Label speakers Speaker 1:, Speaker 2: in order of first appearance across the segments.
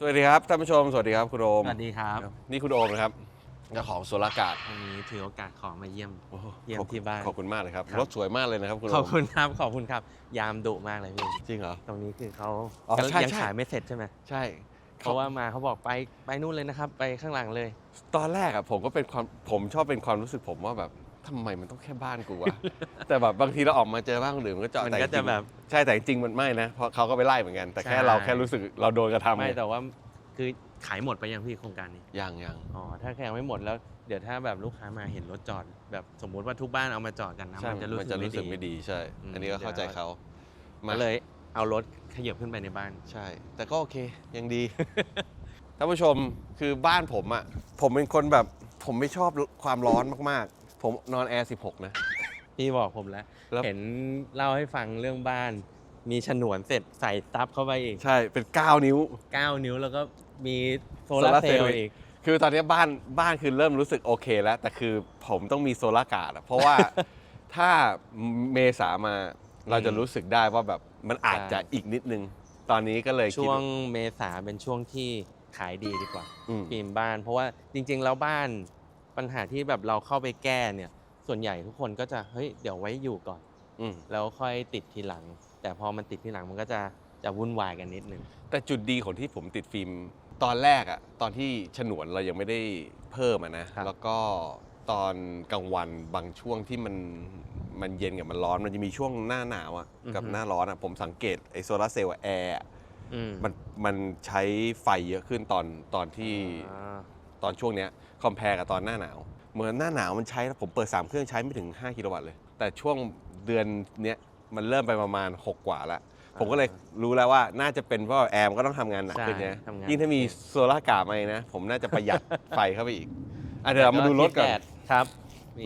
Speaker 1: สวัสดีครับท่านผู้ชมสวัสดีครับคุณโอม
Speaker 2: สวัสดีครับ
Speaker 1: นี่คุณโอมนะครับเจ้าของโซลาร์การ์ด
Speaker 2: วันนี้ถือโอกาสขอมาเยี่ยม
Speaker 1: โอ้โห
Speaker 2: เยี่ยม
Speaker 1: ขอบคุณ
Speaker 2: ที่บ้าน
Speaker 1: ขอบคุณมากเลยครับ
Speaker 2: ครับ
Speaker 1: รถสวยมากเลยนะครับคุณโอ
Speaker 2: ขอบ
Speaker 1: ม
Speaker 2: คุณครับขอบคุณครับ ยามดุมากเลยพี่
Speaker 1: จริงเหรอ
Speaker 2: ตรงนี้คือเขา
Speaker 1: อ๋อใช่
Speaker 2: ยัง
Speaker 1: ใช่
Speaker 2: ขายไม่เสร็จใช่ไหม
Speaker 1: ใช่
Speaker 2: เพราะว่ามาเขาบอกไปไปนู่นเลยนะครับ ไปข้างหลังเลย
Speaker 1: ตอนแรกอะผมก็เป็นความผมชอบเป็นความรู้สึกผมว่าแบบทำไมมันต้องแค่บ้านกูวะแต่แบบบางทีเราออกมาเจอบ้านคนอื่นมันก็เจาะ
Speaker 2: มัน
Speaker 1: แต่
Speaker 2: ก็
Speaker 1: จ
Speaker 2: จะ
Speaker 1: ริงๆ
Speaker 2: แบบ
Speaker 1: ใช่แต่จริงๆมันไม่นะเพราะเขาก็ไปไล่เหมือนกัน แต่แค่
Speaker 2: ใช่
Speaker 1: เราแค่รู้สึกเราโดนกระทำ
Speaker 2: ไม่
Speaker 1: ไง
Speaker 2: แต่ว่าคือขายหมดไปยังพี่โครงการนี้
Speaker 1: ยังยัง
Speaker 2: อ๋อถ้าแค่ยังไม่หมดแล้วเดี๋ยวถ้าแบบลูกค้ามาเห็นรถจอด แบบสมมุติว่าทุกบ้านเอามาจอดกันนะ
Speaker 1: ใช่
Speaker 2: มันจะรู้
Speaker 1: มัน
Speaker 2: สึ
Speaker 1: จะ
Speaker 2: ก
Speaker 1: รู้สึก
Speaker 2: ไม่
Speaker 1: ไม่
Speaker 2: ดี
Speaker 1: ดีใช่
Speaker 2: อืม
Speaker 1: อันนี้ก็เข้าใจ
Speaker 2: เดี๋ยว
Speaker 1: เขามา
Speaker 2: ก็เลยเอารถขยับขึ้นไปในบ้าน
Speaker 1: ใช่ แต่ก็โอเค ยังดี ท่านผู้ชมคือบ้านผมอะผมเป็นคนแบบ ผมไม่ชอบความร้อนมาก ๆ ผมนอนแอร์ 16 นะ
Speaker 2: พี่บอกผมแล้ว
Speaker 1: แล้ว
Speaker 2: เห็นเล่าให้ฟังเรื่องบ้าน มีฉนวนเสร็จใส่ซับเข้าไปอีก
Speaker 1: ใช่เป็น 9 นิ้ว
Speaker 2: 9 นิ้วแล้วก็มีโซ
Speaker 1: โซ
Speaker 2: ลา
Speaker 1: ลา
Speaker 2: ร์
Speaker 1: ร์
Speaker 2: เซ
Speaker 1: เซล
Speaker 2: ล
Speaker 1: ล์
Speaker 2: ล์อีก
Speaker 1: คือตอนนี้บ้านบ้านคือเริ่มรู้สึกโอเคแล้ว แต่คือผมต้องมีโซลาร์การ์ดอะเพราะว่าถ้าเมษามาเราจะรู้สึกได้ว่าแบบมันอาจจะอีกนิดนึง ตอนนี้ก็เลยคิด
Speaker 2: ช่วงเมษาเป็นช่วงที่ขายดีดีกว่า
Speaker 1: อืม
Speaker 2: ฟิล์มบ้าน เพราะว่าจริงๆแล้วบ้านปัญหาที่แบบเราเข้าไปแก้เนี่ย ส่วนใหญ่ทุกคนก็จะเฮ้ยเดี๋ยวไว้อยู่ก่อน
Speaker 1: อืม
Speaker 2: แล้วค่อยติดทีหลัง แต่พอมันติดทีหลังมันก็จะจะวุ่นวายกันนิดนึง
Speaker 1: แต่จุดดีของที่ผมติดฟิล์มตอนแรกอะตอนที่ฉนวนเรายังไม่ได้เพิ่มอะนะ
Speaker 2: ครับ
Speaker 1: แล้วก็ตอนกลางวันบางช่วงที่มันมันเย็นกับมันร้อนมันจะมีช่วงหน้าหนาวอะกับหน้าร้อนอะผมสังเกตไอ้โซลาร์เซลล์อะแอร์อะ
Speaker 2: อืม
Speaker 1: มันมันใช้ไฟเยอะขึ้นตอนตอนที่
Speaker 2: อ่า
Speaker 1: ตอนช่วงเนี้ยคอมเพลกับตอนหน้าหนาว เหมือนหน้าหนาวมันใช้ผมเปิด 3 เครื่องใช้ไม่ถึง 5 กิโลวัตต์เลย แต่ช่วงเดือนเนี้ยมันเริ่มไปประมาณ 6 กว่าแล้วผมก็เลยรู้แล้วว่าน่าจะเป็นเพราะว่าแอร์มนก็ต้องทำงานหนักขึ้น
Speaker 2: ใช่
Speaker 1: นะ
Speaker 2: ทำงาน
Speaker 1: ยิ่งถ้ามีโซลาร์การ์ดมาอีกนะ ผมน่าจะประหยัด ไฟเข้าไปอีกอะเดี๋ยวเรามาดูรถก่อน
Speaker 2: ที่แปครับ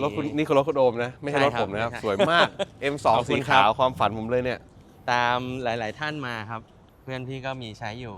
Speaker 1: รถคุณนี่คือรถคุณโอมนะ ไม่ใช่
Speaker 2: ใช่
Speaker 1: รถ
Speaker 2: ครับ
Speaker 1: ผมนะครับ
Speaker 2: ไม่ใช่
Speaker 1: สวยมาก M2
Speaker 2: ขอบคุ
Speaker 1: สี
Speaker 2: ณครับ
Speaker 1: ขาวความฝันผมเลยเนี่ย
Speaker 2: ตามหลาย ๆ ท่านมาครับ เพื่อนพี่ก็มีใช้อยู่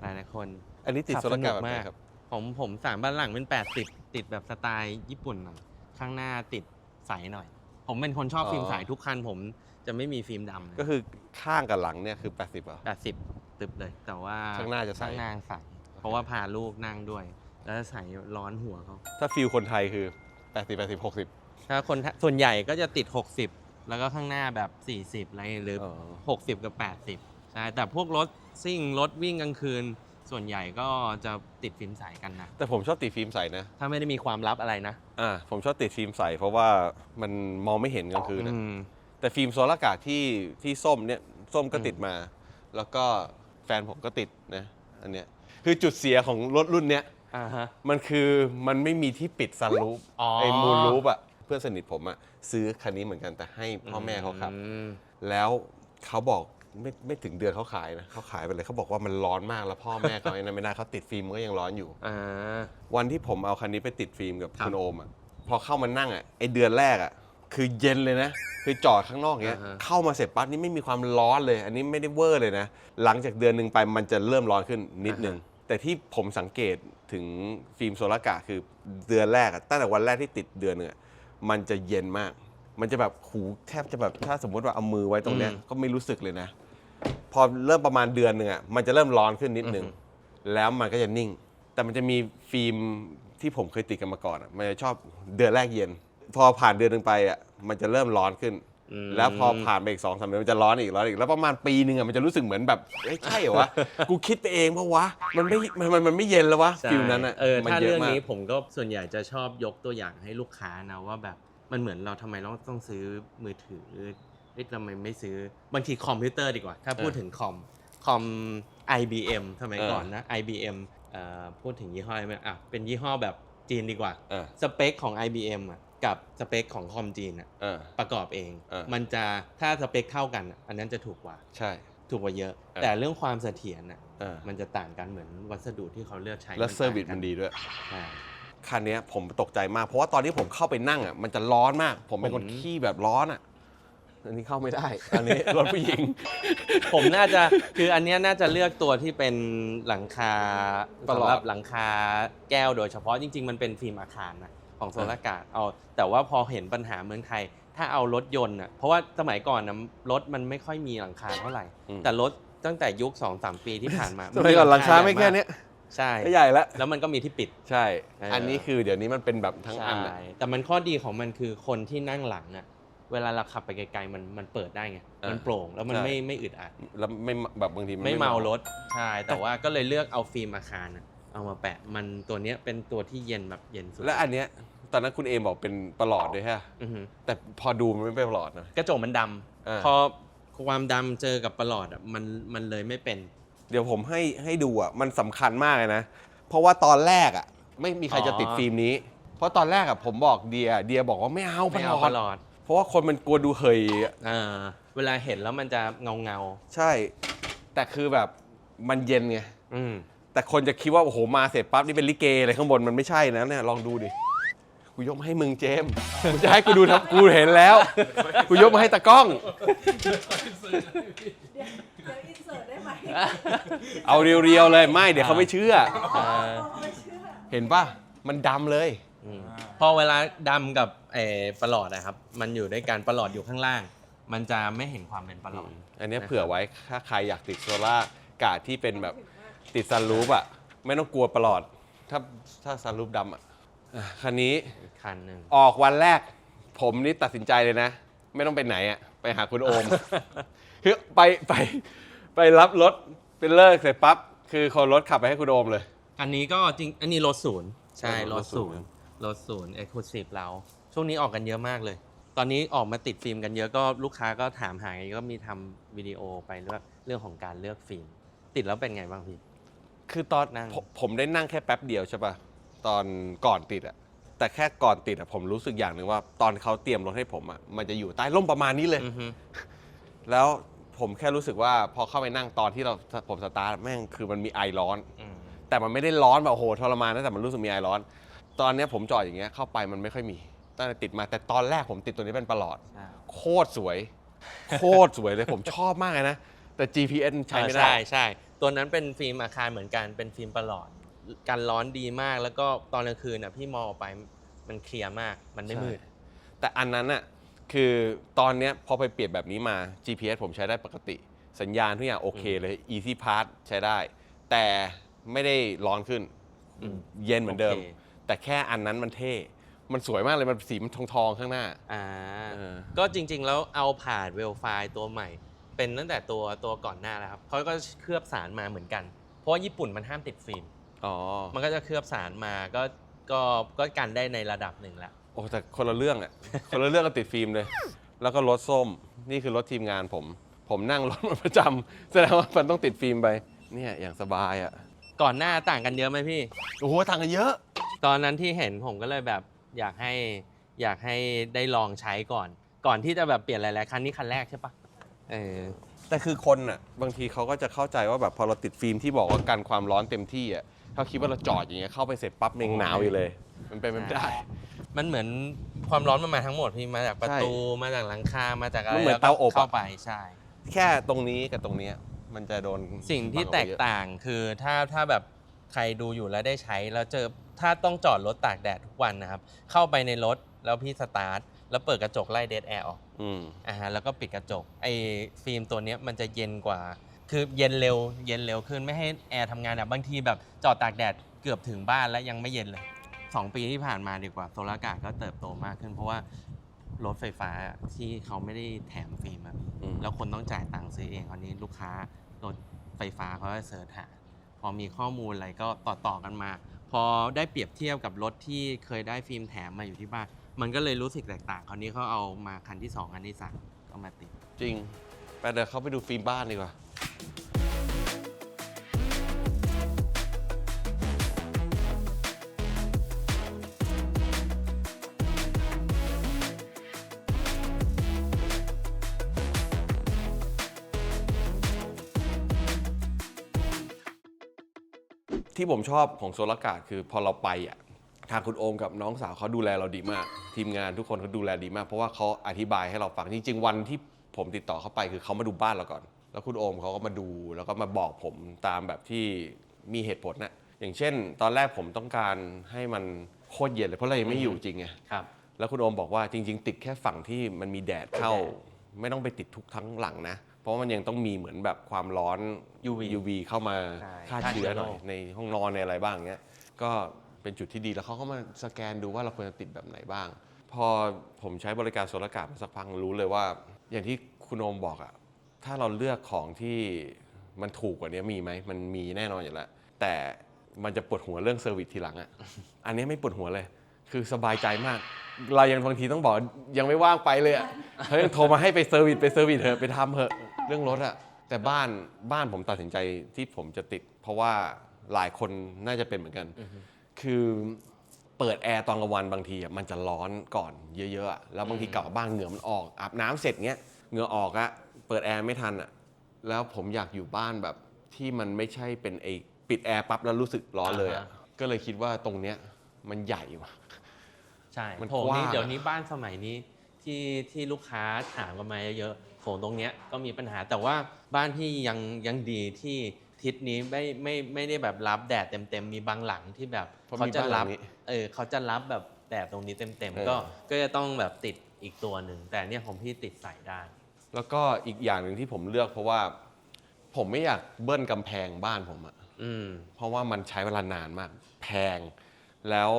Speaker 2: หลายๆคน
Speaker 1: อันนี้ติด
Speaker 2: ขับ
Speaker 1: โซลาร์การ์ด
Speaker 2: สนุ
Speaker 1: แบบ
Speaker 2: ก
Speaker 1: ไหน
Speaker 2: มาก
Speaker 1: ครับ
Speaker 2: ผมผมสามบ้านหลังเป็น 80 ติดแบบสไตล์ญี่ปุ่นหน่อยข้างหน้าติดใสหน่อย ผมเป็นคนชอบ
Speaker 1: อ๋อ
Speaker 2: ฟิล์มใสทุกคันผมจะไม่มีฟิล์มดำเลย
Speaker 1: ก็คือข้างกับหลังเนี่ยคือ 80อะ
Speaker 2: 80ตึบเลย แต่ว่า
Speaker 1: ข้างหน้าจะใส
Speaker 2: ข้างหน้าใสเพราะว่าพาลูกนั่งด้วย แล้วใส่ร้อนหัวเขา
Speaker 1: ถ้าฟิลคนไทยคือ 80 80 60
Speaker 2: ถ้าคนส่วนใหญ่ก็จะติด 60 แล้วก็ข้างหน้าแบบ 40 อะไรหรือ
Speaker 1: อ๋อ
Speaker 2: 60 กับ 80ใช่แต่พวกรถซิ่งรถวิ่งกลางคืน ส่วนใหญ่ก็จะติดฟิล์มใสกันนะ
Speaker 1: แต่ผมชอบติดฟิล์มใสนะ
Speaker 2: ถ้าไม่ได้มีความลับอะไรนะ
Speaker 1: อ่า ผมชอบติดฟิล์มใสเพราะว่ามันมองไม่เห็นกลางคืนนะ
Speaker 2: อืม
Speaker 1: แต่ฟิล์มโซลาร์การ์ดที่ที่ส้มเนี่ยส้มก็
Speaker 2: อืม
Speaker 1: ติดมา แล้วก็แฟนผมก็ติดนะอันเนี้ยคือจุดเสียของรถรุ่นเนี้ย
Speaker 2: อ่าฮะ
Speaker 1: มันคือมันไม่มีที่ปิดซันรูฟ
Speaker 2: อ๋อ
Speaker 1: ไอ้มูลรูฟอะเพื่อนสนิทผมอะซื้อคันนี้เหมือนกันแต่ให้พ่อแม่เขาขับ
Speaker 2: อืม
Speaker 1: แล้วเขาบอก ไม่ไม่ถึงเดือนเขาขายนะเขาขายไปเลยเขาบอกว่ามันร้อนมากแล้วพ่อแม่เขาไอ้นั่นไม่ได้เขาติดฟิล์มก็ยังร้อนอยู่
Speaker 2: อ่า
Speaker 1: วันที่ผมเอาคันนี้ไปติดฟิล์มกับ
Speaker 2: ครับ
Speaker 1: คุณโอมอะพอเข้ามานั่งอะไอเดือนแรกอะคือเย็นเลยนะ คือจอดข้างนอกเงี้ย
Speaker 2: อ่าฮะ
Speaker 1: เข้ามาเสร็จปั๊บนี่ไม่มีความร้อนเลย อันนี้ไม่ได้เวอร์เลยนะ หลังจากเดือนหนึ่งไปมันจะเริ่มร้อนขึ้นนิดนึง แต่ที่ผมสังเกตถึงฟิล์มโซลาร์การ์ดคือเดือนแรกอะตั้งแต่วันแรกที่ติดเดือนหนึงอะมันจะเย็นมาก มันจะแบบหูแทบจะแบบถ้าสมมติว่าเอามือไว้ตรงเนี้ย
Speaker 2: อืม
Speaker 1: ก็ไม่รู้สึกเลยนะ พอเริ่มประมาณเดือนหนึ่งอะมันจะเริ่มร้อนขึ้นนิดนึง
Speaker 2: อือฮึ
Speaker 1: แล้วมันก็จะนิ่ง แต่มันจะมีฟิล์มที่ผมเคยติดกันมาก่อนอะมันจะชอบเดือนแรกเย็น พอผ่านเดือนหนึ่งไปอะมันจะเริ่มร้อนขึ้น
Speaker 2: ม
Speaker 1: แล้วพอผ่านไปอีกสองสามเดือนมันจะร้อนอีกร้อนอีกแล้วประมาณปีหนึ่งอะมันจะรู้สึกเหมือนแบบเอ้ยใช่เหรอวะ กูคิดไปเองปะวะมันไม่มันมันมันไม่เย็นแล้ววะ
Speaker 2: ใช่
Speaker 1: ฟิลนั้นอะ
Speaker 2: เออ
Speaker 1: มัน
Speaker 2: ถ้า
Speaker 1: เย
Speaker 2: เรื่
Speaker 1: อะ
Speaker 2: อง
Speaker 1: มาก
Speaker 2: นี้ผมก็ส่วนใหญ่จะชอบยกตัวอย่างให้ลูกค้านะว่าแบบมันเหมือนเราทำไมเราต้องซื้อมือถือ เอ๊ะทำไมไม่ซื้อบางทีคอมพิวเตอร์ดีกว่า ถ้าพูดถึงคอมคอม IBM สมัยก่อนนะ IBM เอ่อพูดถึงยี่ห้ออะไรไหมอะเป็นยี่ห้อแบบจีนดีกว่า
Speaker 1: อ่า
Speaker 2: สเปคของ IBM อะกับสเปคของคอมจีนอะ
Speaker 1: อ่า
Speaker 2: ประกอบเอง
Speaker 1: อ่ามั
Speaker 2: มันจะถ้าสเปคเท่ากันอะอันนั้นจะถูกกว่า
Speaker 1: ใช่
Speaker 2: ถูกกว่าเยอะ
Speaker 1: อ่า
Speaker 2: แต่เรื่องความเสถียรอะ
Speaker 1: อ่า
Speaker 2: มันจะต่างกันเหมือนวัสดุที่เขาเลือกใช้
Speaker 1: แล้ว
Speaker 2: ต่าง
Speaker 1: เซอร์วิส
Speaker 2: กั
Speaker 1: มันดีด้วย
Speaker 2: ใช่
Speaker 1: คันเนี้ยผมตกใจมาก เพราะว่าตอนที่ผมเข้าไปนั่งอะมันจะร้อนมาก ผมเป็นคน
Speaker 2: ผม
Speaker 1: ขี้แบบร้อนอะ อันนี้เข้าไม่ได้ อันนี้ รถผู้หญิง
Speaker 2: ผมน่าจะคืออันเนี้ยน่าจะเลือกตัวที่เป็นหลังคา
Speaker 1: ตลอด
Speaker 2: สำหรับหลังคาแก้วโดยเฉพาะจริง ๆ มันเป็นฟิล์มอาคารนะของโซลาร์การ์ดเอาแต่ว่าพอเห็นปัญหาเมืองไทย ถ้าเอารถยนต์อะเพราะว่าสมัยก่อนนะรถมันไม่ค่อยมีหลังคาเท่าไหร่
Speaker 1: อืม
Speaker 2: แต่รถตั้งแต่ยุค2อสปีที่ผ่านมา
Speaker 1: สมัยก่อนหลังคาไม่แค่เนี้ย
Speaker 2: ใช่
Speaker 1: ก็ใหญ่แล้ว
Speaker 2: แล้วมันก็มีที่ปิด
Speaker 1: ใช่
Speaker 2: เอออั
Speaker 1: อันนี้คือเดี๋ยวนี้มันเป็นแบบทั้งอันอะ
Speaker 2: ใช่แต่มันข้อดีของมันคือคนที่นั่งหลังอะ เวลาเราขับไปไกลๆมันมันเปิดได้ไงมันโปร่งแล้วมันไม่ไม่อึดอัด
Speaker 1: แล้วไม่แบบบางทีน
Speaker 2: ไม่เมารถใช่แต่ว่าก็เลยเลือกเอาฟิล์มอาคารอะเอามาแปะมันตัวเนี้ยเป็นตัวที่เย็นแบบเย็นสุด
Speaker 1: และอันเนี้ยตอนนั้นคุณเอมบอกเป็นประหลอดด้วยฮะ
Speaker 2: อือฮึ
Speaker 1: แต่พอดูมันไม่เป็นประหลอดนะ
Speaker 2: กระจกมันด
Speaker 1: อ่าำ
Speaker 2: พอความดำเจอกับประหลอดอะมันมันเลยไม่เป็น
Speaker 1: เดี๋ยวผมให้ให้ดูอะมันสำคัญมากเลยนะ เพราะว่าตอนแรกอะ ไม่มีใครจะติด
Speaker 2: อ๋อ
Speaker 1: ฟิล์มนี้ เพราะตอนแรกอะผมบอกเดียเดียบอกว่าไม่เอาป
Speaker 2: ไม่
Speaker 1: ระหล
Speaker 2: เอา
Speaker 1: อ
Speaker 2: ป
Speaker 1: ด
Speaker 2: ระหลอด
Speaker 1: เพราะว่าคนมันกลัวดูเหยอะ
Speaker 2: อ่าเวลาเห็นแล้วมันจะเงาเงา
Speaker 1: ใช่ แต่คือแบบมันเย็นไง
Speaker 2: ๆอืม
Speaker 1: แต่คนจะคิดว่าโอ้โหมาเสร็จปั๊บนี่เป็นลิเกอะไรข้างบนมันไม่ใช่นะเนี่ยลองดูดิกูยกมาให้มึงเจมส์กูจะให้กูดูทับกูเห็นแล้วกูยกมาให้ตากล้อง
Speaker 3: เดี๋ยวเดี๋ยวอินเสิร์ตได้ไหม
Speaker 1: เอาเรียวๆเลยไม่เดี๋ยวเขาไม่เชื่อ
Speaker 3: อ๋อไม่เชื่อ
Speaker 1: เห็นป่ะ มันดำเลย
Speaker 2: อืมพอเวลาดำกับเออประหลอดนะครับ มันอยู่ด้วยกันประหลอดอยู่ข้างล่าง มันจะไม่เห็นความเป็นประหลอด
Speaker 1: อันเนี้ยเผื่อไว้ถ้าใครอยากติดโซล่าร์กาดที่เป็นแบบติดซันรูปอะ ไม่ต้องกลัวประหลอด ถ้าถ้าซันรูปดำอะอะคันนี้
Speaker 2: อีกคันหนึ่ง
Speaker 1: ออกวันแรก ผมนี่ตัดสินใจเลยนะ ไม่ต้องไปไหนอะ ไปหาคุณโอม คือไปไปไปรับรถเป็นเลิกเสร็จปั๊บคือคนรถขับไปให้คุณโอมเลย
Speaker 2: อันนี้ก็จริงอันนี้รถศูนย์ใช่
Speaker 1: เออ
Speaker 2: ร
Speaker 1: ร
Speaker 2: ถ
Speaker 1: ถศู
Speaker 2: ศู
Speaker 1: น
Speaker 2: น
Speaker 1: ย์
Speaker 2: ย์ รถศูนย์เอ็กซ์คลูซีฟเรา ช่วงนี้ออกกันเยอะมากเลย ตอนนี้ออกมาติดฟิล์มกันเยอะก็ลูกค้าก็ถามหาก็มีทำวิดีโอไปเรื่องเรื่องของการเลือกฟิล์มติดแล้วเป็นไงบ้างพี่
Speaker 1: คือตอน
Speaker 2: นั่ง
Speaker 1: ผมผมได้นั่งแค่แป๊บเดียวใช่ป่ะตอนก่อนติดอะแต่แค่ก่อนติดอะผมรู้สึกอย่างหนึ่งว่า ตอนเขาเตรียมรถให้ผมอะมันจะอยู่ใต้ร่มประมาณนี้เลย
Speaker 2: อือฮึ
Speaker 1: แล้วผมแค่รู้สึกว่าพอเข้าไปนั่งตอนที่เราผมสตาร์ทแม่งคือมันมีไอร้อน
Speaker 2: อืม
Speaker 1: แต่มันไม่ได้ร้อนแบบโอ้โหทรมานนะแต่มันรู้สึกมีไอร้อน ตอนเนี้ยผมจอดอย่างเงี้ยเข้าไปมันไม่ค่อยมีตั้งแต่ติดมาแต่ตอนแรกผมติดตัวนี้เป็นประหลอด
Speaker 2: ใช่
Speaker 1: โคตรสวย โคตรสวยเลยผมชอบมากเลยนะ แต่ GPS ใช้ไม่ได้
Speaker 2: ใช่ใช่ตัวนั้นเป็นฟิล์มอาคารเหมือนกันเป็นฟิล์มประหลอดกันร้อนดีมาก แล้วก็ตอนกลางคืนน่ะพี่มองออกไปมันเคลียร์มาก มันไม่มืด
Speaker 1: ใช่ แต่อันนั้นอะคือตอนเนี้ยพอไปเปลี่ยนแบบนี้มา GPS ผมใช้ได้ปกติ สัญญาณทุกอย่างโอเคเลย Easy Pass ใช้ได้ แต่ไม่ได้ร้อนขึ้น
Speaker 2: อืม
Speaker 1: เย็นเหมือนเดิม
Speaker 2: โอเค
Speaker 1: แต่แค่อันนั้นมันเท่ มันสวยมากเลยมันสีมันทองทองๆข้างหน้า
Speaker 2: อ่า
Speaker 1: เออ
Speaker 2: ก็จริงๆ แล้วเอาผ่านเวลไฟล์ตัวใหม่ เป็นตั้งแต่ตัวตัวก่อนหน้าแล้วครับเขาก็เคลือบสารมาเหมือนกัน เพราะว่าญี่ปุ่นมันห้ามติดฟิล์ม
Speaker 1: อ๋อ
Speaker 2: มันก็จะเคลือบสารมาก็ก็ก็กันได้ในระดับหนึ่งแล้ว
Speaker 1: โอ้แต่คนละเรื่องอะคนละเรื่องกับติดฟิล์มเลย แล้วก็รถส้มนี่คือรถทีมงานผม ผมนั่งรถมันประจำแสดงว่ามันต้องติดฟิล์มไปเนี่ยอย่างสบายอะ
Speaker 2: ก่อนหน้าต่างกันเยอะไหมพี่
Speaker 1: โอ้โหต่างกันเยอะ
Speaker 2: ตอนนั้นที่เห็นผมก็เลยแบบอยากให้อยากให้ได้ลองใช้ก่อน ก่อนที่จะแบบเปลี่ยนหลายๆคันนี่คันแรกใช่ปะเออ
Speaker 1: แต่คือคนอะบางทีเขาก็จะเข้าใจว่าแบบพอเราติดฟิล์มที่บอกว่ากันความร้อนเต็มที่อะเขาคิดว่าเราจอดอย่างเงี้ยเข้าไปเสร็จปั๊บมันยังหนาวอยู่เลย มันเป็นไปไม่ได้
Speaker 2: มันเหมือนความร้อนมันมาทั้งหมดพี่มาจากประตู
Speaker 1: ใช่
Speaker 2: มาจากหลังคามาจากอะไร
Speaker 1: มันเหมือน
Speaker 2: แล้วก็
Speaker 1: เตาอบอะ
Speaker 2: เข้าไปใช่
Speaker 1: แค่ตรงนี้กับตรงเนี้ยมันจะโดน
Speaker 2: สิ่งที่
Speaker 1: บัออ
Speaker 2: แต
Speaker 1: ไป
Speaker 2: ก
Speaker 1: เยอะ
Speaker 2: ต่างคือถ้าถ้าแบบใครดูอยู่แล้วได้ใช้แล้วเจอ ถ้าต้องจอดรถตากแดดทุกวันนะครับ เข้าไปในรถแล้วพี่สตาร์ทแล้วเปิดกระจกไล่เดดแอร์ออก
Speaker 1: อืม
Speaker 2: อ่าฮะแล้วก็ปิดกระจกไอ้ฟิล์มตัวเนี้ยมันจะเย็นกว่า คือเย็นเร็ว เย็นเร็วขึ้นไม่ให้แอร์ทำงานแบบบางทีแบบจอดตากแดดเกือบถึงบ้านแล้วยังไม่เย็นเลยสองปีที่ผ่านมาดีกว่าโซลาร์การ์ดก็เติบโตมากขึ้น เพราะว่ารถไฟฟ้าที่เขาไม่ได้แถมฟิล์มอะพี่
Speaker 1: อืม
Speaker 2: แล้วคนต้องจ่ายตังค์ซื้อเองคราวนี้ลูกค้ารถไฟฟ้าเขาจะเสิร์ชหาพอมีข้อมูลอะไรก็ต่อต่อๆกันมา พอได้เปรียบเทียบกับรถที่เคยได้ฟิล์มแถมมาอยู่ที่บ้าน มันก็เลยรู้สึกแตกต่าง คราวนี้เขาเอามาคันที่ 2 คันที่3ก็มาติด
Speaker 1: จริง ไปเดี๋ยวเขาไปดูฟิล์มบ้านดีกว่า ที่ผมชอบของโซลาร์การ์ดคือพอเราไปอะทางคุณโอมกับน้องสาวเขาดูแลเราดีมาก ทีมงานทุกคนเขาดูแลดีมาก เพราะว่าเขาอธิบายให้เราฟังจริงๆวันที่ผมติดต่อเขาไปคือเขามาดูบ้านเราก่อน แล้วคุณโอมเขาก็มาดูแล้วก็มาบอกผมตามแบบที่มีเหตุผลน่ะอย่างเช่น ตอนแรกผมต้องการให้มันโคตรเย็นเลยเพราะเรายังไม่อยู่จริงไง
Speaker 2: ครับ
Speaker 1: แล้วคุณโอมบอกว่าจริง ๆ ติดแค่ฝั่งที่มันมีแดดเข้า
Speaker 2: แดด
Speaker 1: ไม่ต้องไปติดทุกทั้งหลังนะ เพราะมันยังต้องมีเหมือนแบบความร้อน
Speaker 2: UV
Speaker 1: UV เข้ามา
Speaker 2: ใช่
Speaker 1: ฆ่า
Speaker 2: ฆ่า
Speaker 1: เชื้อ
Speaker 2: เชื้อ
Speaker 1: หน่อย
Speaker 2: โรค
Speaker 1: ในห้องนอนในอะไรบ้างเงี้ยก็เป็นจุดที่ดีแล้วเขาก็มาสแกนดูว่าเราควรจะติดแบบไหนบ้าง พอผมใช้บริการโซลาร์การ์ดมาสักพักรู้เลยว่า อย่างที่คุณโอมบอกอะถ้าเราเลือกของที่มันถูกกว่านี้มีไหมมันมีแน่นอนอยู่แล้วแต่มันจะปวดหัวเรื่องเซอร์วิสทีหลังอะอันนี้ไม่ปวดหัวเลย คือสบายใจมาก เรายังบางทีต้องบอกยังไม่ว่างไปเลยอะเฮ้ยโทรมาให้ไปเซอร์วิสไปเซอร์วิสเถอะไปทำเถอะเรื่องรถอะแต่บ้านบ้านผมตัดสินใจที่ผมจะติด เพราะว่าหลายคนน่าจะเป็นเหมือนกัน คือเปิดแอร์ตอนกลางวันบางทีอะมันจะร้อนก่อนเยอะๆอะแล้วบางทีกลับมาบ้านเหงื่อมันออกอาบน้ำเสร็จเงี้ยเหงื่อออกอะเปิดแอร์ไม่ทันอะแล้วผมอยากอยู่บ้านแบบที่มันไม่ใช่เป็นไอปิดแอร์ปั๊บแล้วรู้สึกร้อนเลยอะ
Speaker 2: อ่าฮะ
Speaker 1: ก็เลยคิดว่าตรงเนี้ยมันใหญ่ว่ะ
Speaker 2: ใช่
Speaker 1: มัน
Speaker 2: โถง
Speaker 1: กว้าง
Speaker 2: นี้
Speaker 1: อะ
Speaker 2: เดี๋ยวนี้บ้านสมัยนี้ที่ที่ลูกค้าถามกันมาเยอะๆโถงตรงเนี้ยก็มีปัญหาแต่ว่าบ้านที่ยังยังดีที่ทิศนี้ไม่ไม่ไม่ได้แบบรับแดดเต็มๆมีบางหลังที่แบบ
Speaker 1: เพราะ
Speaker 2: เขา
Speaker 1: มี
Speaker 2: จะ
Speaker 1: บ้านหลั
Speaker 2: รั
Speaker 1: ง
Speaker 2: บ
Speaker 1: นี้
Speaker 2: เออเขาจะรับแบบแดดตรงนี้เต็ม
Speaker 1: เออ
Speaker 2: ๆก็ก็จะต้องแบบติดอีกตัวหนึ่งแต่เนี่ยของพี่ติดใส่ได้
Speaker 1: แล้วก็อีกอย่างหนึ่งที่ผมเลือกเพราะว่า ผมไม่อยากเบิ้ลกำแพงบ้านผมอะ
Speaker 2: อืม
Speaker 1: เพราะว่ามันใช้เวลานานมาก แพง แล้ว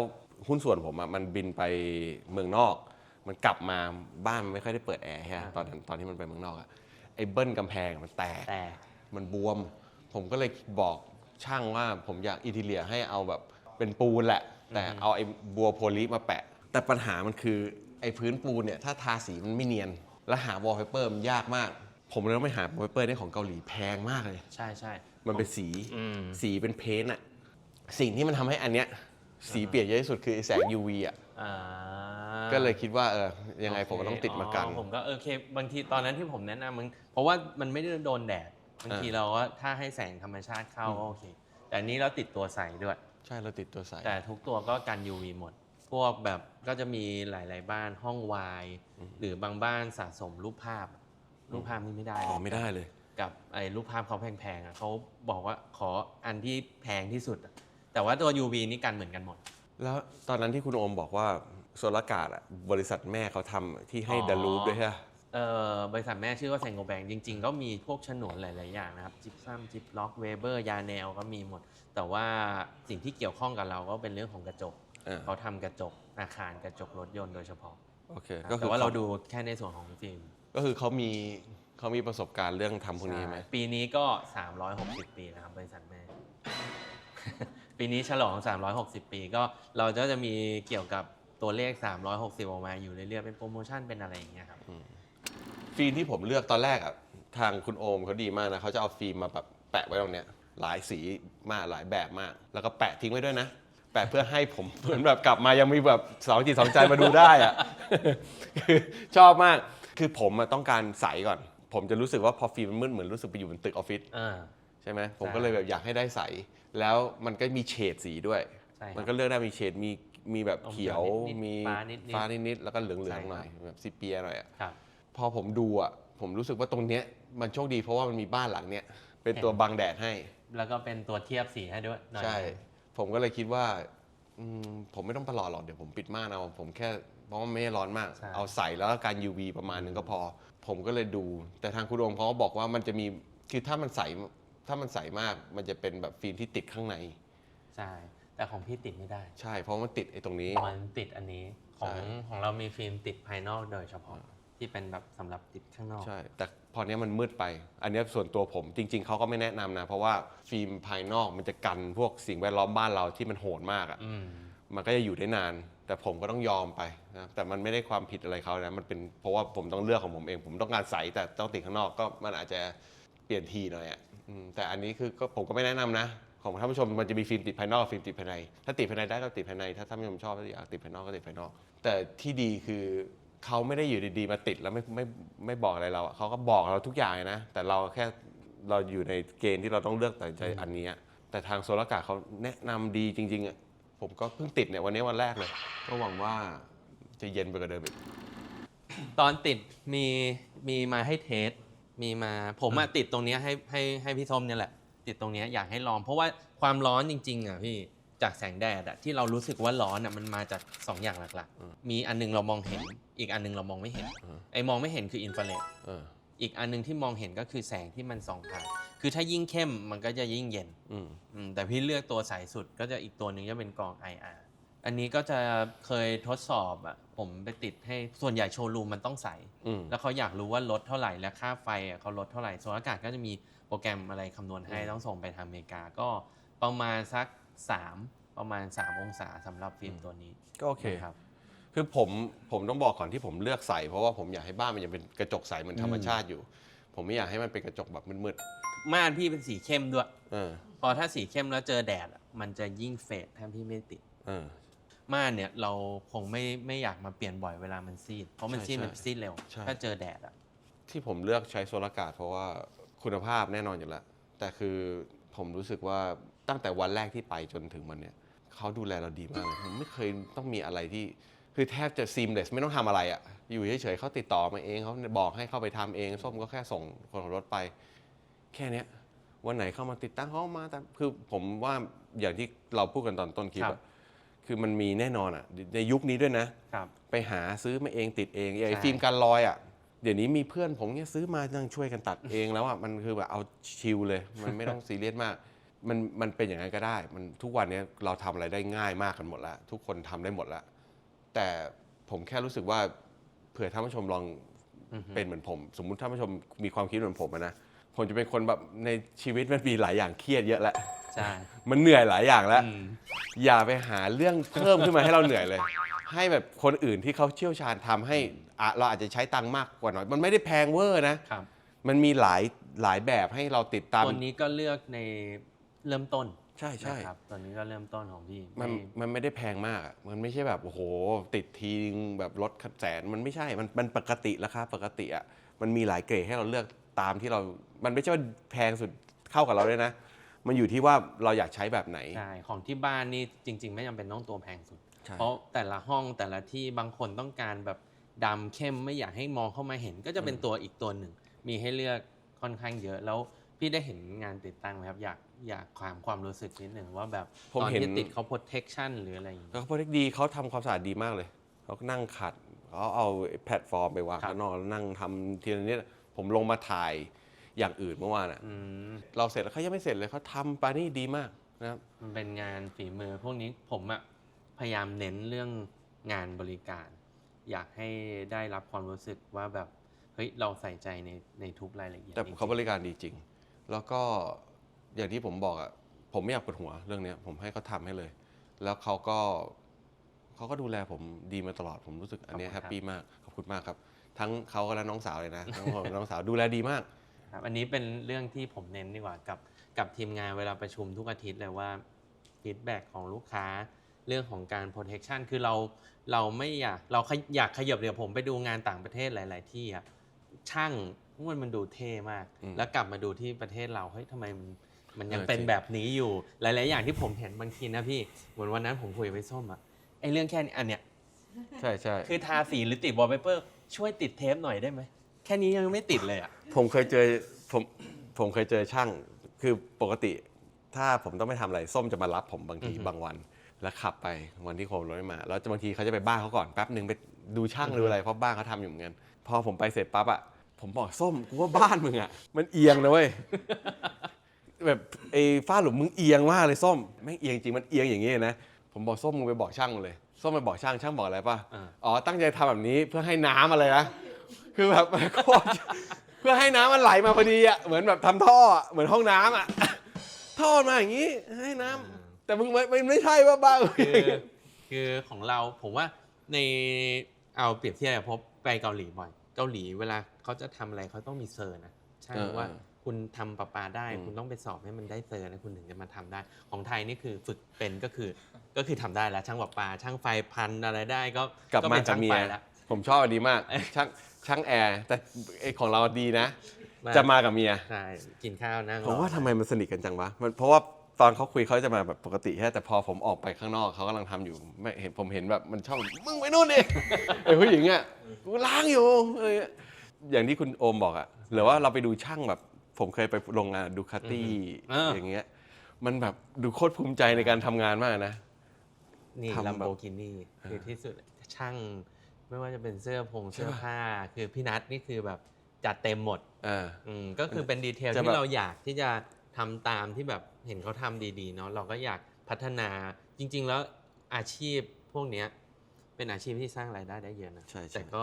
Speaker 1: หุ้นส่วนผมอะมันบินไปเมืองนอก มันกลับมาบ้านมันไม่ค่อยได้เปิดแอร์ใช่ไหม
Speaker 2: อ่า
Speaker 1: ตอนนั้นตอนที่มันไปเมืองนอกอะไอ้เบิ้ลกำแพงมันแตก
Speaker 2: แต่
Speaker 1: มันบวม ผมก็เลยบอกช่างว่าผมอยากอินทีเลียให้เอาแบบเป็นปูนแหละ แต่เอาไอ้บัวโพลีมาแปะ แต่ปัญหามันคือไอ้พื้นปูนเนี่ยถ้าทาสีมันไม่เนียน แล้วหาวอลเปเปอร์มันยากมาก ผมเลยต้องไปหาวอลเปเปอร์ได้ของเกาหลีแพงมากเลย
Speaker 2: ใช่ใช่
Speaker 1: มันเป็นสี
Speaker 2: อืม
Speaker 1: สีเป็นเพนท์อะสิ่งที่มันทำให้อันเนี้ย สีเปลี่ยนเยอะที่สุดคือไอ้แสง UV อะ
Speaker 2: อ่า
Speaker 1: ก็เลยคิดว่าเออยังไงผมก็ต้องติดมากัน
Speaker 2: อ๋อผมก็โอเค บางทีตอนนั้นที่ผมแนะนำมันเพราะว่ามันไม่ได้โดนแดดบางทีเราว่าถ้าให้แสงธรรมชาติเข้าก็โอเค แต่อันนี้เราติดตัวใสด้วย
Speaker 1: ใช่เราติดตัวใส
Speaker 2: แต่ทุกตัวก็กัน UV หมด พวกแบบก็จะมีหลาย ๆ บ้านห้องวายหรือบางบ้านสะสมรูปภาพ รูปภาพนี่ไม่ได้
Speaker 1: อ๋อไม่ได้เลย
Speaker 2: กับไอ้รูปภาพเขาแพง ๆอะเขาบอกว่าขออันที่แพงที่สุดอะ แต่ว่าตัว UV นี่กันเหมือนกันหมด
Speaker 1: แล้วตอนนั้นที่คุณโอมบอกว่าโซลาร์การ์ดอะบริษัทแม่เขาทำที่ให้
Speaker 2: อ๋อ
Speaker 1: เดลูปด้วยใช่ไหม
Speaker 2: เอ่อบริษัทแม่ชื่อว่าเซงโกแบงจริง ๆ ก็มีพวกฉนวนหลาย ๆ อย่างนะครับ จิปซัมจิปล็อกเวเบอร์ยาแนวก็มีหมด แต่ว่าสิ่งที่เกี่ยวข้องกับเราก็เป็นเรื่องของกระจก
Speaker 1: อ่า
Speaker 2: เขาทำกระจกอาคารกระจกรถยนต์โดยเฉพาะ
Speaker 1: โอเค
Speaker 2: ครับ
Speaker 1: ก็คื
Speaker 2: แต่
Speaker 1: อ
Speaker 2: ว่าเรา
Speaker 1: ข
Speaker 2: ดูแค่ในส่วนของฟิล์ม
Speaker 1: ก็คือเขามีเขามีประสบการณ์เรื่องทำพวกนี้ไหม
Speaker 2: ใช่ปีนี้ก็ 360 ปีนะครับบริษัทแม่ ปีนี้ฉลอง 360 ปีก็เราก็จะมีเกี่ยวกับตัวเลข 360 ออกมาอยู่เรื่อยๆ เป็นโปรโมชั่นเป็นอะไรอย่างเงี้ยครับ
Speaker 1: ฟิล์มที่ผมเลือกตอนแรกอะทางคุณโอมเขาดีมากนะเขาจะเอาฟิล์มมาแบบแปะไว้ตรงเนี้ยหลายสีมากหลายแบบมาก แล้วก็แปะทิ้งไว้ด้วยนะ แปะเพื่อให้ผมเหมือนแบบกลับมายังมีแบบสองจิตสองใจมาดูได้อะคือชอบมากคือผมอะต้องการใสก่อน ผมจะรู้สึกว่าพอฟิล์มมันมืดเหมือนรู้สึกไปอยู่บนตึกออฟฟิศ
Speaker 2: อ่า
Speaker 1: ใช่ไหมผม
Speaker 2: ใช่
Speaker 1: ก็เลยแบบอยากให้ได้ใส แล้วมันก็มีเฉดสีด้วย
Speaker 2: ใช่ครับ
Speaker 1: มันก็เลือกได้มีเฉดมีมีแบบเขียว
Speaker 2: อมเขียวนิดๆ
Speaker 1: มี
Speaker 2: ฟ้านิดๆ
Speaker 1: ฟ้านิดๆแล้วก็เหลื
Speaker 2: ใช่
Speaker 1: องๆ
Speaker 2: ครับ
Speaker 1: หน่อยแบบซีเปียหน่อยอะ
Speaker 2: ครับ
Speaker 1: พอผมดูอะผมรู้สึกว่าตรงเนี้ยมันโชคดีเพราะว่ามันมีบ้านหลังเนี้ยเป็นตัวบังแดดให้
Speaker 2: แล้วก็เป็นตัวเทียบสีให้ด้วยหน่อย
Speaker 1: ใช่ ผมก็เลยคิดว่าอืมผมไม่ต้องตลอดหรอก เดี๋ยวผมปิดม่านเอา ผมแค่เพราะว่าไม่ได้ร้อนมาก
Speaker 2: ใช่
Speaker 1: เอาใส่แล้วก็การ UV ประมาณนึงก็พอ ผมก็เลยดู แต่ทางคุณโอมเขาก็บอกว่ามันจะมี คือถ้ามันใส ถ้ามันใสมากมันจะเป็นแบบฟิล์มที่ติดข้างใน
Speaker 2: ใช่ แต่ของพี่ติดไม่ได้
Speaker 1: ใช่เพราะมันติดไอ้ตรงนี้
Speaker 2: มันติดอันนี้ของ
Speaker 1: ใช่
Speaker 2: ของเรามีฟิล์มติดภายนอกโดยเฉพาะที่เป็นแบบสำหรับติดข้างนอก
Speaker 1: ใช่ แต่พอเนี้ยมันมืดไป อันเนี้ยส่วนตัวผมจริง ๆเขาก็ไม่แนะนำนะ เพราะว่าฟิล์มภายนอกมันจะกันพวกสิ่งแวดล้อมบ้านเราที่มันโหดมากอะ
Speaker 2: อืม
Speaker 1: มันก็จะอยู่ได้นาน แต่ผมก็ต้องยอมไปนะแต่มันไม่ได้ความผิดอะไรเขานะมันเป็นเพราะว่าผมต้องเลือกของผมเอง ผมต้องการใสแต่ต้องติดข้างนอกก็มันอาจจะเปลี่ยนทีหน่อยอะ อืมแต่อันนี้คือก็ผมก็ไม่แนะนำนะ ของท่านผู้ชมมันจะมีฟิล์มติดภายนอกกับฟิล์มติดภายใน ถ้าติดภายในได้ก็ติดภายใน ถ้าท่านผู้ชมชอบก็อยากติดภายนอกก็ติดภายนอก แต่ที่ดีคือเขาไม่ได้อยู่ดีๆมาติดแล้วไม่ไม่ไม่บอกอะไรเราอะเขาก็บอกเราทุกอย่างเลยนะ แต่เราแค่เราอยู่ในเกณฑ์ที่เราต้องเลือกตัดสินใจอันนี้อะแต่ทางโซลาร์การ์ดเขาแนะนำดีจริงๆอะผมก็เพิ่งติดเนี่ยวันนี้วันแรกเลย ก็หวังว่าจะเย็นไปกว่าเดิมอีก
Speaker 2: ตอนติดมีมีมาให้เทส มีมาผมอะติดตรงเนี้ยให้ให้ให้พี่ส้มเนี่ยแหละ ติดตรงเนี้ยอยากให้ลอง เพราะว่าความร้อนจริงๆอะพี่จากแสงแดดอะที่เรารู้สึกว่าร้อนอะมันมาจากสองอย่างหลัก
Speaker 1: อืม
Speaker 2: ๆ มีอันหนึงเรามองเห็น อีกอันหนึงเรามองไม่เห็น
Speaker 1: อืม
Speaker 2: ไอ้มองไม่เห็นคืออินฟราเรด
Speaker 1: เออ
Speaker 2: อีกอันหนึงที่มองเห็นก็คือแสงที่มันส่องผ่านคือถ้ายิ่งเข้มมันก็จะยิ่งเย็น
Speaker 1: อืม
Speaker 2: อืมแต่พี่เลือกตัวใสสุดก็จะอีกตัวหนึ่งจะเป็นกรอง IR อันนี้ก็จะเคยทดสอบอะ ผมไปติดให้ส่วนใหญ่โชว์รูมมันต้องใส
Speaker 1: อืม
Speaker 2: แล้วเขาอยากรู้ว่าลดเท่าไหร่และค่าไฟอะเขาลดเท่าไหร่ส่วนอากาศก็จะมีโปรแกรมอะไรคำนวณให้
Speaker 1: อืม
Speaker 2: ต้องส่งไปทางอเมริกาก็ประมาณสัก 3 ประมาณ 3 องศาสำหรับฟิล์มตัวนี้
Speaker 1: ก็โอเค
Speaker 2: นะครับ
Speaker 1: คือผมผมต้องบอกก่อนที่ผมเลือกใส่ เพราะว่าผมอยากให้บ้านมันยังเป็นกระจกใสเหมือนธรรมชาติอยู่ ผมไม่อยากให้มันเป็นกระจกแบบมืด
Speaker 2: ม่านพี่เป็นสีเข้มด้วย
Speaker 1: ๆเออ
Speaker 2: พอถ้าสีเข้มแล้วเจอแดดอะมันจะยิ่งเฟดแทบพี่ไม่ติด
Speaker 1: เออ
Speaker 2: ม่านเนี่ยเราคงไม่ไม่อยากมาเปลี่ยนบ่อยเวลามันซีด เพราะมัน
Speaker 1: ใช่
Speaker 2: ซีด
Speaker 1: ใช่
Speaker 2: มันซีดเร็ว
Speaker 1: ใช่
Speaker 2: ถ้าเจอแดดอะ
Speaker 1: ที่ผมเลือกใช้โซลาร์การ์ดเพราะว่าคุณภาพแน่นอนอยู่แล้ว แต่คือผมรู้สึกว่าตั้งแต่วันแรกที่ไปจนถึงวันเนี้ยเขาดูแลเราดีมากเลยผมไม่เคยต้องมีอะไรที่ คือแทบจะ seamless ไม่ต้องทำอะไรอะ่ะ อยู่เฉยๆเขาติดต่อมาเองเขาบอกให้เข้าไปทำเอง ส้มก็แค่ส่งคนของรถไป แค่เนี้ยวันไหนเข้ามาติดตั้งเขาก็มาแต่คือผมว่าอย่างที่เราพูดกันตอนต้นคลิปอะ คือมันมีแน่นอนอะ่ะ ในยุคนี้ด้วยนะ
Speaker 2: ครับ
Speaker 1: ไปหาซื้อมาเองติดเองอย่างไอ้
Speaker 2: ใช่
Speaker 1: ฟิล์มการลอยอะเดี๋ยวนี้มีเพื่อนผมเนี่ยซื้อมานั่งช่วยกันตัดเองแล้วอะมันคือแบบเอาชิลเลย มันไม่ต้องซีเรียสมาก มันมันเป็นอย่างนั้นก็ได้ มันทุกวันนี้เราทำอะไรได้ง่ายมากกันหมดแล้วทุกคนทำได้หมดแล้วแต่ผมแค่รู้สึกว่าเผื่อท่านผู้ชมลอง
Speaker 2: อือฮึ
Speaker 1: เป็นเหมือนผม สมมุติท่านผู้ชมมีความคิดเหมือนผมอะนะผมจะเป็นคนแบบในชีวิตมันมีหลายอย่างเครียดเยอะแล้ว
Speaker 2: ใช่
Speaker 1: มันเหนื่อยหลายอย่างแล้ว
Speaker 2: อืม
Speaker 1: อย่าไปหาเรื่องเพิ่มขึ้นมาให้เราเหนื่อยเลย ให้แบบคนอื่นที่เขาเชี่ยวชาญทำให้อะเราอาจจะใช้ตังค์มากกว่าหน่อย มันไม่ได้แพงเวอร์นะ
Speaker 2: ครับ
Speaker 1: มันมีหลายหลายแบบให้เราติดตาม
Speaker 2: ตัวนี้ก็เลือกในเริ่มต้น
Speaker 1: ใช่ใช่
Speaker 2: นะครับตัวนี้ก็เริ่มต้นของพี่
Speaker 1: มัน
Speaker 2: ไม่
Speaker 1: มันไม่ได้แพงมากอะมันไม่ใช่แบบโอ้โห ติดทีนึงแบบรถแสนมันไม่ใช่ มันมันปกติราคาปกติอะ มันมีหลายเกรดให้เราเลือกตามที่เรา มันไม่ใช่ว่าแพงสุดเข้ากับเราด้วยนะ มันอยู่ที่ว่าเราอยากใช้แบบไหน
Speaker 2: ใช่ของที่บ้านนี่จริง ๆ ไม่จำเป็นต้องตัวแพงสุด
Speaker 1: ใช่
Speaker 2: เพราะแต่ละห้องแต่ละที่บางคนต้องการแบบดำเข้มไม่อยากให้มองเข้ามาเห็น ก็จะเป็นตัวอีกตัวหนึ่ง มีให้เลือกค่อนข้างเยอะแล้วพี่ได้เห็นงานติดตั้งไหมครับ อยากอยากความความรู้สึกนิดหนึ่งว่าแบบ
Speaker 1: ผม
Speaker 2: ตอน
Speaker 1: เห็น
Speaker 2: ที่ติดเขา protection หรืออะไรอย่าง
Speaker 1: แล้ว
Speaker 2: เงี้ย
Speaker 1: เขาโปรเทคดีเขาทำความสะอาดดีมากเลยเขาก็นั่งขัดเขาเอาแพลตฟอร์มไปวาง
Speaker 2: ครับ
Speaker 1: ข้างนอกแล้วนั่งทำทีละนิดผมลงมาถ่าย อย่างอื่นเมื่อวานอะ
Speaker 2: อืม
Speaker 1: เราเสร็จแล้วเขายังไม่เสร็จเลยเขาทำปานี่ดีมากนะครับ
Speaker 2: มันเป็นงานฝีมือพวกนี้ผมอะพยายามเน้นเรื่องงานบริการ อยากให้ได้รับความรู้สึกว่าแบบเฮ้ยเราใส่ใจในในทุกรายละเอียด
Speaker 1: แต่
Speaker 2: จริงๆ
Speaker 1: เขาบริการดีจริง แล้วก็อย่างที่ผมบอกอะผมไม่อยากปวดหัวเรื่องเนี้ย ผมให้เขาทำให้เลย แล้วเขาก็เขาก็ดูแลผมดีมาตลอด ผมรู้สึกอันเนี้ยแฮปปี้มาก ขอบคุณมากครับ ทั้งเขาและน้องสาวเลยนะ น้องผมน้องสาวดูแลดีมาก
Speaker 2: ครับอันนี้เป็นเรื่องที่ผมเน้นดีกว่ากับกับทีมงานเวลาประชุมทุกอาทิตย์เลยว่าฟีดแบ็ของลูกค้าเรื่องของการ protection คือเราเราไม่อยากเราขยอยากขยับเดี๋ยวผมไปดูงานต่างประเทศหลาย ๆ ที่อะช่างมันมันดูเท่มาก
Speaker 1: อืม
Speaker 2: แล้วกลับมาดูที่ประเทศเราเฮ้ยทำไมมันมันยัง
Speaker 1: เออ
Speaker 2: เป็น
Speaker 1: จริง
Speaker 2: แบบนี้อยู่หลาย ๆ อย่างที่ผมเห็นบางทีนะพี่เหมือนวันนั้นผมคุยกับพี่ส้มอะไอเรื่องแค่นี้อันเนี้ย
Speaker 1: ใช่ใช่
Speaker 2: คือทาสีหรือติดวอลเปเปอร์ช่วยติดเทปหน่อยได้ไหม แค่นี้ยังไม่ติดเลยอะ
Speaker 1: ผมเคยเจอผมผมเคยเจอช่าง คือปกติ ถ้าผมต้องไม่ทำอะไรส้มจะมารับผมบางที
Speaker 2: อือฮึ
Speaker 1: บางวัน แล้วขับไปวันที่ผมรถไม่มา แล้วบางทีเขาจะไปบ้านเขาก่อนแป๊บหนึ่งไปดูช่างดูอะไรเพราะบ้านเขาทำอยู่เหมือนกันพอผมไปเสร็จปั๊บอะผมบอกส้มกูว่าบ้านมึงอะมันเอียงนะเว้ย แบบไอ้ฝ้าหลุมมึงเอียงมากเลยส้มแม่งเอียงจริงมันเอียงอย่างนี้เลยนะ ผมบอกส้มมึงไปบอกช่างเลย ส้มไปบอกช่างช่างบอกอะไรป่ะ
Speaker 2: อ่า
Speaker 1: อ๋อตั้งใจทำแบบนี้เพื่อให้น้ำอะไรนะ คือแบบโคตรเพื่อให้น้ำมันไหลมาพอดีอะเหมือนแบบทำท่ออะเหมือนห้องน้ำอะ ท่อมาอย่างนี้ ให้น้ำแต่มึงไม่ไม่ไม่ใช่ว่าบ้า
Speaker 2: คือคือของเราผมว่าในเอาเปรียบเทียบกับพบไปเกาหลีบ่อย เกาหลีเวลาเขาจะทำอะไรเขาต้องมีเซอร์นะใช่
Speaker 1: เออ
Speaker 2: ว่า
Speaker 1: เออ
Speaker 2: คุณทำประปาได้
Speaker 1: อืม
Speaker 2: คุณต้องไปสอบให้มันได้เซอร์นะคุณถึงจะมาทำได้ ของไทยนี่คือฝึกเป็นก็คือก็คือทำได้แล้วช่างประปาช่างไฟพันอะไรได้ก็
Speaker 1: กลับมา
Speaker 2: เป็น
Speaker 1: กับ
Speaker 2: ช่าง
Speaker 1: เมี
Speaker 2: ไฟ
Speaker 1: ย
Speaker 2: แล้ว
Speaker 1: ผมชอบอันนี้มาก ช่าง ช่างแอร์แต่ไอของเราดีนะ
Speaker 2: มา
Speaker 1: จะมากับเมีย
Speaker 2: ใช่กินข้าวนั่ง
Speaker 1: ผมว่า
Speaker 2: รอ
Speaker 1: ทำไมมันสนิทกันจังวะมันเพราะว่าตอนเขาคุยเขาจะมาแบบปกติแค่แต่พอผมออกไปข้างนอกเขากำลังทำอยู่ไม่เห็นผมเห็นแบบมันชอบมึงไปนู่นดิ ไอ้ผู้หญิงอะกูล้างอยู่อะไรเงี้ยอย่างที่คุณโอมบอกอะหรือว่าเราไปดูช่างแบบ ผมเคยไปโรงงานดูคาตี้
Speaker 2: อือฮึ
Speaker 1: อย่างเงี้ย มันแบบดูโคตรภูมิใจในการทำงานมากนะ
Speaker 2: นี่
Speaker 1: ทำแบบ
Speaker 2: ลัมโบกินี่คือที่สุดช่าง ไม่ว่าจะเป็นเสื้อผงเสื้อผ้า คือพี่นัทนี่คือแบบจัดเต็มหมด
Speaker 1: อ่า
Speaker 2: อืมก็คือเป็นดีเทล
Speaker 1: จะแบบ
Speaker 2: ที่เราอยากที่จะทำตามที่แบบเห็นเขาทำดีๆเนาะเราก็อยากพัฒนาจริง ๆ แล้วอาชีพพวกเนี้ยเป็นอาชีพที่สร้างรายได้ได้เยอะนะ
Speaker 1: ใช่ใช่
Speaker 2: แต่ก็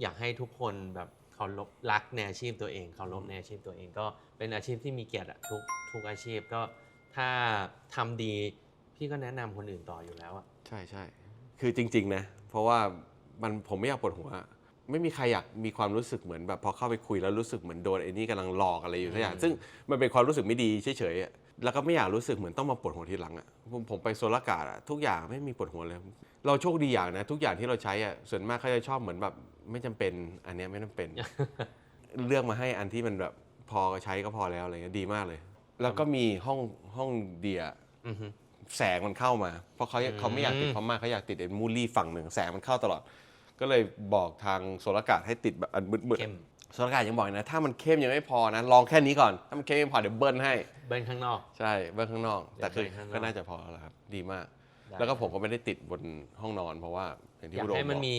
Speaker 2: อยากให้ทุกคนแบบเคารพรักในอาชีพตัวเองเคารพในอาชีพตัวเองก็เป็นอาชีพที่มีเกียรติอะทุกทุกอาชีพก็ถ้าทำดีพี่ก็แนะนำคนอื่นต่ออยู่แล้วอะ
Speaker 1: ใช่ใช่ คือจริง ๆ นะ เพราะว่า มันผมไม่อยากปวดหัว ไม่มีใครอยากมีความรู้สึกเหมือนแบบพอเข้าไปคุยแล้วรู้สึกเหมือนโดนไอ้นี่กำลังหลอกอะไรอยู่สักอย่างซึ่งมันเป็นความรู้สึกไม่ดีเฉยๆอะแล้วก็ไม่อยากรู้สึกเหมือนต้องมาปวดหัวทีหลังอะผมผมไปโซลากาศอะทุกอย่างไม่มีปวดหัวเลย เราโชคดีอย่างนะ ทุกอย่างที่เราใช้อะส่วนมากเขาจะชอบเหมือนแบบไม่จำเป็นอันเนี้ยไม่จำเป็น เลือกมาให้อันที่มันแบบพอใช้ก็พอแล้วอะไรเงี้ยดีมากเลย แล้วก็มีห้องห้องเดีย
Speaker 2: อือฮึ
Speaker 1: แสงมันเข้ามา เพราะเขา
Speaker 2: อืม
Speaker 1: เขาไม่อยากติดพม่าเขาอยากติดไอ้มูลลี่ฝั่งหนึ่งแสงมันเข้าตลอด ก็เลยบอกทางโซลากาศให้ติดแบบอันมืด
Speaker 2: เข้ม
Speaker 1: ๆโซลากาศยังบอกนะ ถ้ามันเข้มยังไม่พอนะ ลองแค่นี้ก่อน ถ้ามันเข้มไม่พอเดี๋ยวเบิ้ลให้
Speaker 2: เบิ้ลข้างนอก
Speaker 1: ใช่ เบิ้ลข้างนอก แต่คือ
Speaker 2: เดี๋ยวเบิ้ลข้างนอก
Speaker 1: ก็น่าจะพอแล้วครับ ดีมาก
Speaker 2: ได้
Speaker 1: แล้วก็ผมก็ไม่ได้ติดบนห้องนอนเพราะว่าอย่างที่
Speaker 2: อยาก
Speaker 1: คุณโด
Speaker 2: ให้
Speaker 1: ม
Speaker 2: มัน
Speaker 1: บอก
Speaker 2: มี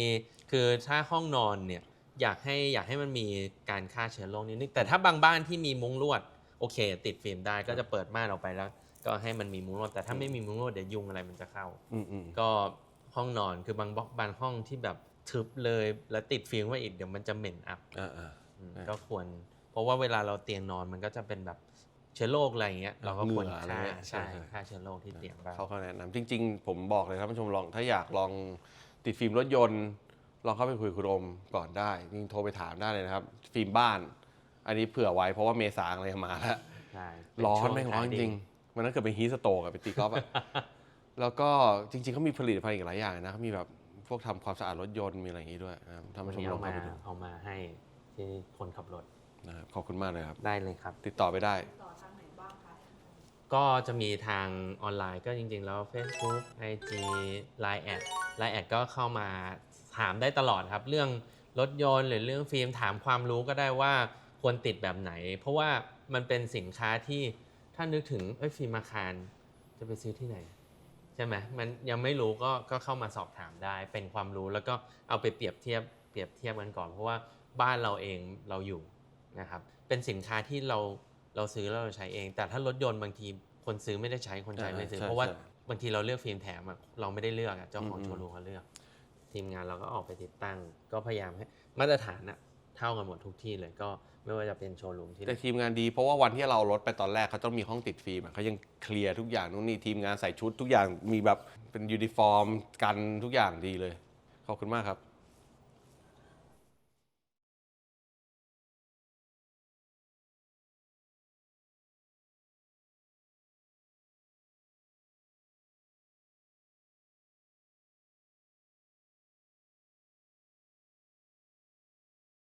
Speaker 2: คือถ้าห้องนอนเนี่ยอยากให้อยากให้มันมีการฆ่าเชื้อโรคนิดนึงแต่ถ้าบางบ้านที่มีมุ้งลวดโอเค ติดฟิล์มได้ก็จะเปิดม่านออกไปแล้ว ก็ให้มันมีมุ้งลวดแต่ถ้าไม่มีมุ้งลวดเดี๋ยวยุงอะไรมันจะเข้า
Speaker 1: อืมอืม
Speaker 2: ก็ห้องนอนคือบางบางห้องที่แบบ ทึบเลยแล้วติดฟิล์มไว้อีกเดี๋ยวมันจะเหม็นอับ
Speaker 1: อ่าอ่า
Speaker 2: อืม
Speaker 1: ใช่
Speaker 2: ก็ควร เพราะว่าเวลาเราเตียงนอนมันก็จะเป็นแบบเชื้อโรคอะไรอย่างเงี้ยเราก็ควร
Speaker 1: เหงื่ออะไร
Speaker 2: ฆ่า
Speaker 1: เงี้ยใช่
Speaker 2: ใช่
Speaker 1: ใช่
Speaker 2: ฆ่าเชื้อโรคที่เตียงบ้าง
Speaker 1: เขาเขาแนะนำจริง ๆ ผมบอกเลยท่านผู้ชมลองถ้าอยากลองติดฟิล์มรถยนต์ลองเข้าไปคุยกับคุณโอมก่อนได้จริงๆโทรไปถามได้เลยนะครับ ฟิล์มบ้าน อันนี้เผื่อไว้เพราะว่าเมษาอะไรมาแล้ว
Speaker 2: ใช่เป็
Speaker 1: ร้อน
Speaker 2: ช่วง
Speaker 1: ไม่งร้อน
Speaker 2: ขาย
Speaker 1: จ
Speaker 2: ดี
Speaker 1: ริงๆมันนั้นเกิดเป็นฮีสโตกอะไปตีกอล์ฟอะแล้วก็จริงๆเขามีผลิตภัณฑ์อีกหลายอย่างนะเขามีแบบ พวกทำความสะอาดรถยนต์มีอะไรอย่างนี้ด้วยนะครับท่าน
Speaker 2: วัน
Speaker 1: ผู้ชม
Speaker 2: นี้
Speaker 1: ลอ
Speaker 2: เอา
Speaker 1: ง
Speaker 2: มา
Speaker 1: เข้าไปดู
Speaker 2: เอามาให้ที่คนขับรถ
Speaker 1: นะครับขอบคุณมากเลยครับ
Speaker 2: ได้เลยครับ
Speaker 1: ติดต่อไปได้
Speaker 3: ต่อทางไหนบ้างคะ
Speaker 2: ก็จะมีทางออนไลน์ก็จริงๆ แล้ว Facebook IG Line แอด Line แอดก็เข้ามาถามได้ตลอดครับ เรื่องรถยนต์หรือเรื่องฟิล์มถามความรู้ก็ได้ว่าควรติดแบบไหน เพราะว่ามันเป็นสินค้าที่ถ้านึกถึงเอ้ยฟิล์มอาคารจะไปซื้อที่ไหนใช่ไหมมันยังไม่รู้ก็ก็เข้ามาสอบถามได้ เป็นความรู้แล้วก็เอาไปเปรียบเทียบเปรียบเทียบกันก่อน เพราะว่าบ้านเราเองเราอยู่นะครับเป็นสินค้าที่เราเราซื้อแล้วเราใช้เอง แต่ถ้ารถยนต์บางทีคนซื้อไม่ได้ใช้คนใช้ไม่ซื้อ
Speaker 1: ใช่
Speaker 2: เพราะว่า
Speaker 1: ใช่
Speaker 2: บางทีเราเลือกฟิล์มแถมอะเราไม่ได้เลือกอะเจ้าของ
Speaker 1: อืม
Speaker 2: โชว์รูมเขาเลือก ทีมงานเราก็ออกไปติดตั้ง ก็พยายามให้มาตรฐานอะ เท่ากันหมดทุกที่เลยก็ไม่ว่าจะเป็นโชว์รูมที่
Speaker 1: แต่ทีมงานดีเพราะว่าวันที่เราเอารถไปตอนแรกเขาต้องมีห้องติดฟิล์มอะเขายังเคลียร์ทุกอย่างนู่นนี่ทีมงานใส่ชุดทุกอย่างมีแบบเป็นยูนิฟอร์มกันทุกอย่างดีเลยขอบคุณมากครับ